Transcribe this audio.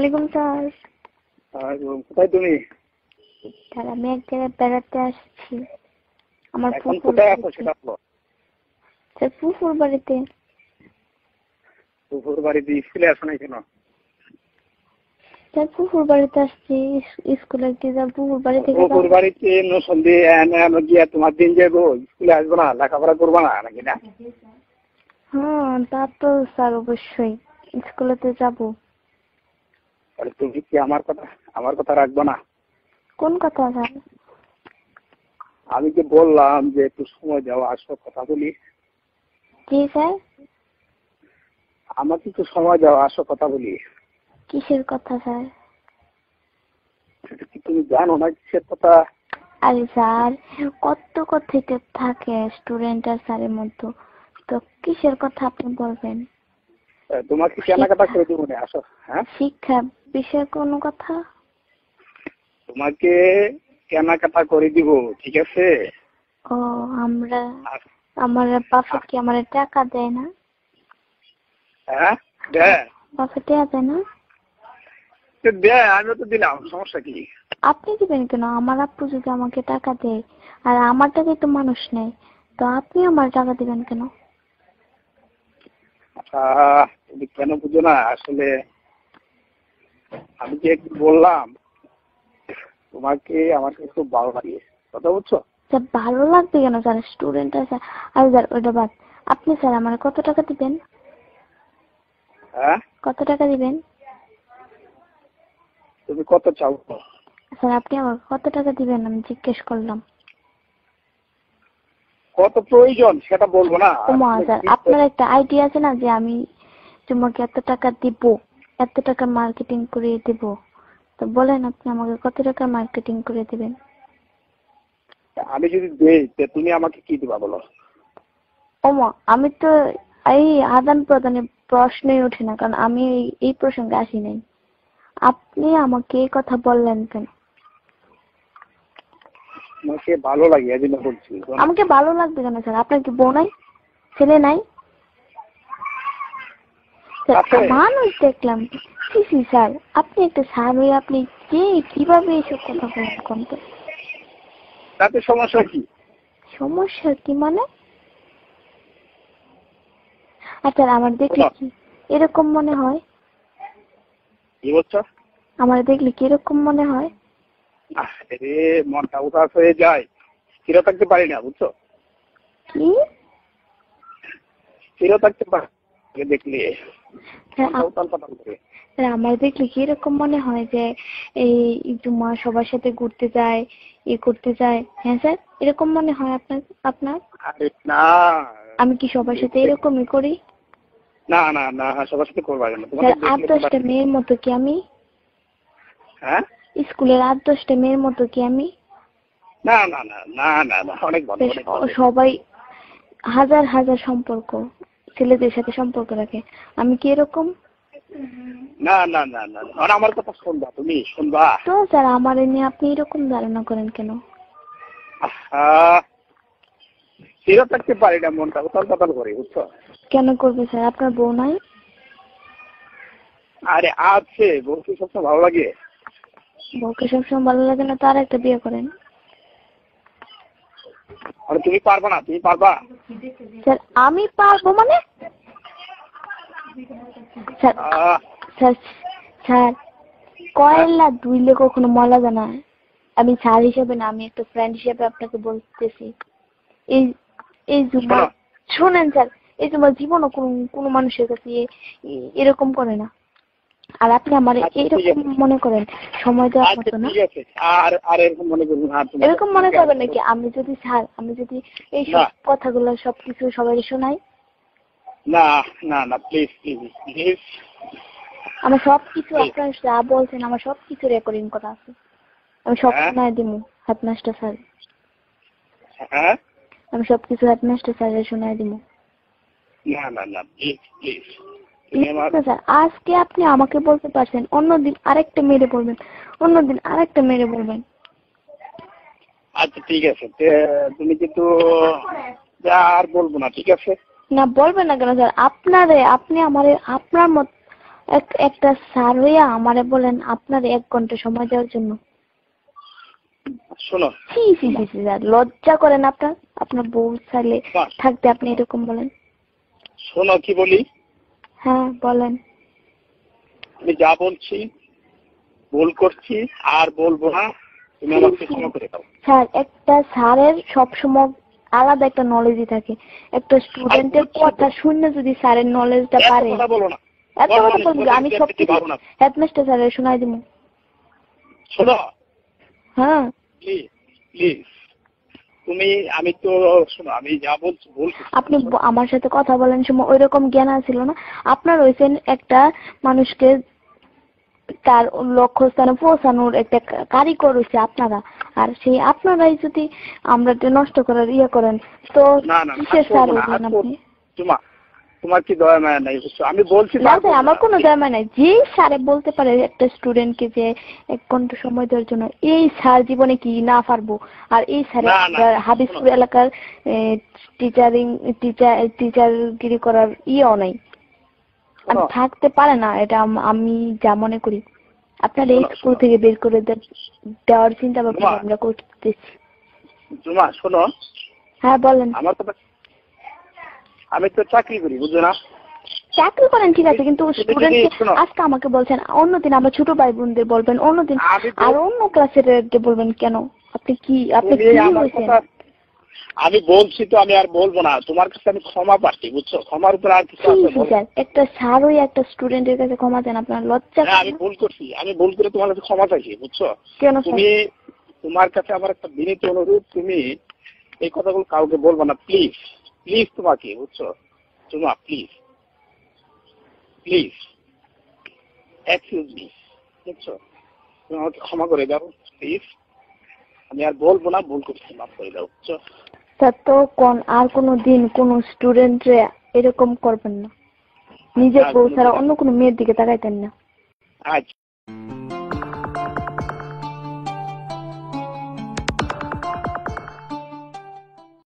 ওয়ালাইকুম স্যার। কোথায় তুমি? স্যার আমি এক জায়গায় বেড়াতে আসছি। আমার ফুফুর সেটা বলো। স্যার ফুফুর বাড়িতে। দুপুর বাড়িতে স্কুলে আসো না কেন? স্যার ফুফুর বাড়িতে আসছি। স্কুলে গিয়ে ফুফুর বাড়ি থেকে যা- বাড়িতে সন্ধে গিয়া তোমার দিন যাব স্কুলে আসব না লেখাপড়া করব না নাকি না? হ্যাঁ তা তো স্যার অবশ্যই। স্কুলেতে যাব। তাহলে তুমি কি আমার কথা আমার কথা রাখব না? কোন কথা স্যার আমি যে বললাম যে একটু সময় দাও আসো কথা বলি। জি স্যার? আমাকে একটু সময় দাও আসো কথা বলি। কিসের কথা স্যার? সেটা কি তুমি জানো না কিসের কথা? আরে স্যার কত কথা থাকে স্টুডেন্ট আর স্যারের মধ্যে। তো কিসের কথা আপনি বলবেন? তোমাকে কেনাকাটা করে দেবো না? আসো হ্যাঁ? শিক্ষা বিষয়ে কোনো কথা? তোমাকে কেনাকাটা করে দিব ঠিক আছে? ও আমরা আমার বাপে কি আমার টাকা দেয় না? হ্যাঁ? দেয়। বাপে টাকা দেয় না? দেয় আমিও তো দিলাম সমস্যা কি? আপনি দিবেন কেন? আমার আপু যদি আমাকে টাকা দেয় আর আমার টাকায় তো মানুষ নেই তো আপনি আমার টাকা দিবেন কেন? তুমি কেন বুঝো না? আসলে আমি যে একটু বললাম তোমাকে আমার কাছে খুব ভালো লাগে। কথা বুঝছ স্যার ভালো লাগবে কেন স্যার? স্টুডেন্ট আছে। আর স্যার ওইটা বাদ। আপনি স্যার আমার কত টাকা দিবেন? হ্যাঁ? কত টাকা দিবেন? তুমি কত চাও? স্যার আপনি আমার কত টাকা দিবেন? আমি জিজ্ঞেস করলাম। কত প্রয়োজন সেটা বলব না। আপনার একটা আইডিয়া আছে না যে আমি তোমাকে এত টাকা দিব এত টাকা মার্কেটিং করে দিব? তো বলেন আপনি আমাকে কত টাকা মার্কেটিং করে দিবেন? আমি যদি দেই তে তুমি আমাকে কি দিবা বলো? ওমা আমি তো এই আদান প্রদানের প্রশ্নই ওঠে না কারণ আমি এই- এই প্রসঙ্গে আসি নাই। আপনি আমাকে এই কথা বললেন কেন? তোমাকে ভালো লাগে বলছি আমাকে ভালো লাগবে কেন স্যার? আপনার কি বউ নাই? ছেলে নাই? মানুষ দেখলাম। সি সি স্যার আপনি একটা স্যার হয়ে আপনি কে কীভাবে এসব কথা বলেন কোন তো? তাতে সমস্যা কি? সমস্যা কি মানে? আচ্ছা আমার দেখলে কি এরকম মনে হয়? কি বলছো? আমার দেখলে কি এরকম মনে হয়? রে মনটা উদাস হয়ে যায়। স্থির থাকতে পারি না বুঝছ? স্থির থাকতে পারি দেখলে। আমার দেখলে কি এরকম মনে হয় যে এই জুমা সবার সাথে ঘুরতে যায় ই করতে যায়? হ্যাঁ স্যার এরকম মনে হয় আপনার আপনার? না। আমি কি সবার সাথে এরকমই করি? না না না সবার সাথে করবা না। আট দশটা মেয়ের মতো কি আমি? হ্যাঁ? স্কুলের আট দশটা মেয়ের মতো কি আমি? না না না না না না অনেক। সবাই হাজার হাজার সম্পর্ক ছেলেদের সাথে সম্পর্ক রাখে। আমি কি এরকম? না না না না আমার কথা শুনবা তুমি শুনবা? তো স্যার আমার নিয়ে আপনি এরকম ধারণা করেন কেন? স্থির থাকতে পারি না মনটা উতাল পাতাল করে বুঝছ? কেন করবে স্যার? আপনার বউ নাই? আরে আছে বলছি সবসময় ভালো লাগে? বউকে সবসময় ভালো লাগে না তার একটা বিয়ে করেন। আরে তুমি পারবা না তুমি পারবা। স্যার আমি পারব মানে? স্যার স্যার স্যার কয়লা দুইলে কখনো মলা জানা আমি স্যার হিসেবে না আমি একটা ফ্রেন্ড হিসেবে আপনাকে বলতেছি। এই এই জুমা শোনো। শোনেন স্যার এই জুমা জীবনও কোনো কোনো মানুষের কাছে এরকম করে না। আর আপনি আমার আচ্ছা, ঠিক এরকম মনে করেন সময় দেওয়ার আচ্ছা মতো না? ঠিক আছে। আর আর এরকম মনে করব আর এরকম মনে করবেন নাকি আমি যদি স্যার আমি যদি এই সব কথাগুলো সবকিছু সবাই শোনাই? না না না প্লিজ প্লিজ প্লিজ আমার সব কিছু এই। আপনার যা বলছেন আমার সব কিছু রেকর্ডিং করা আছে। আমি সব হ্যাঁ? শোনায় দিব হেডমাস্টার স্যার। হ্যাঁ? আমি সব কিছু হেডমাস্টার স্যারের শোনায় দিব না না না প্লিজ প্লিজ স্যার। আজকে আপনি আমাকে বলতে পারছেন অন্যদিন আরেকটা মেরে বলবেন অন্যদিন আরেকটা মেরে বলবেন। আচ্ছা ঠিক আছে। তুমি কিন্তু আর বলব না ঠিক আছে? না বলবেন না কেন স্যার? আপনারে আপনি আমার আপনার মত এক একটা স্যার হইয়া আমারে বলেন আপনার এক ঘণ্টা সময় দেওয়ার জন্য। শোনো। ছি ছি ছি স্যার লজ্জা করেন আপনার আপনার বউ বাহ। থাকতে আপনি এরকম বলেন। শোনো কি বলি? হ্যাঁ বলেন। আমি যা বলছি ভুল করছি আর বলব না তুমি আমাকে ক্ষমা করে দাও। স্যার একটা স্যারের সবসময় আলাদা একটা নলেজই থাকে। একটা স্টুডেন্টের কথা শুনে যদি স্যারের নলেজটা পারে। কথা বলো না। এত কথা বলব আমি সব কিছু হেডমাস্টার স্যারের শোনাই দিব। শোনো। হ্যাঁ। প্লিজ প্লিজ তুমি আমি তো শোনো আমি যা বলছি ভুল আপনি আমার সাথে কথা বলেন সময় ওই রকম জ্ঞান ছিল না। আপনার হয়েছেন একটা মানুষকে তার লক্ষ্য স্থানে পৌঁছানোর একটা কারিগর হয়েছে আপনারা। আর সেই আপনারাই যদি আমরা নষ্ট করার ইয়ে করেন তো না না কিসের আর আপনি? তোমার কি দয়া মায়া নাই? বুঝছ? আমি বলছি না আমার। কোনো দরকার নাই। যে স্যারে বলতে পারে একটা স্টুডেন্টকে যে এক ঘণ্টা সময় দেওয়ার জন্য এই স্যার জীবনে কি না পারব? আর এই স্যার হাবিবপুর এলাকার টিচারিং টিচার টিচারগিরি করার ইয়েও নাই। শোনো, থাকতে পারে না এটা আমি যা মনে করি। আপনার এই স্কুল থেকে বের করে দেওয়ার চিন্তা ভাবনা আমরা করতেছি। জুমা শোনো। হ্যাঁ বলেন। আমার কথা আমি তো চাকরি করি বুঝছ না? চাকরি করেন ঠিক আছে কিন্তু। আজকে আমাকে বলছেন অন্যদিন আমার ছোট ভাই বোনদের বলবেন অন্যদিন আর অন্য ক্লাসের বলবেন কেন? আপনি কি আপনি কি হয়েছেন? আমি বলছি তো আমি আর বলব না। তোমার কাছে আমি ক্ষমা পাচ্ছি বুঝছ? ক্ষমার উপর আর কিছু একটা স্যার ওই একটা স্টুডেন্টের কাছে ক্ষমা দেন আপনার লজ্জা হ্যাঁ আমি ভুল করছি। আমি ভুল করে তোমার কাছে ক্ষমা চাইছি বুঝছ? কেন তুমি তোমার কাছে আমার একটা বিনীত অনুরোধ তুমি এই কথাগুলো কাউকে বলব না প্লিজ প্লিজ তোমাকে বুঝছ? তোমা প্লিজ প্লিজ এক্সকিউজ মি বুঝছ? তুমি আমাকে ক্ষমা করে দাও প্লিজ আমি আর বলব না ভুল করছি মাফ করে দাও বুঝছ? স্যার তো কোন আর কোনো দিন কোনো স্টুডেন্টরে এরকম করবেন না। নিজের বউ ছাড়া অন্য কোনো মেয়ের দিকে তাকাইতেন না। আচ্ছা।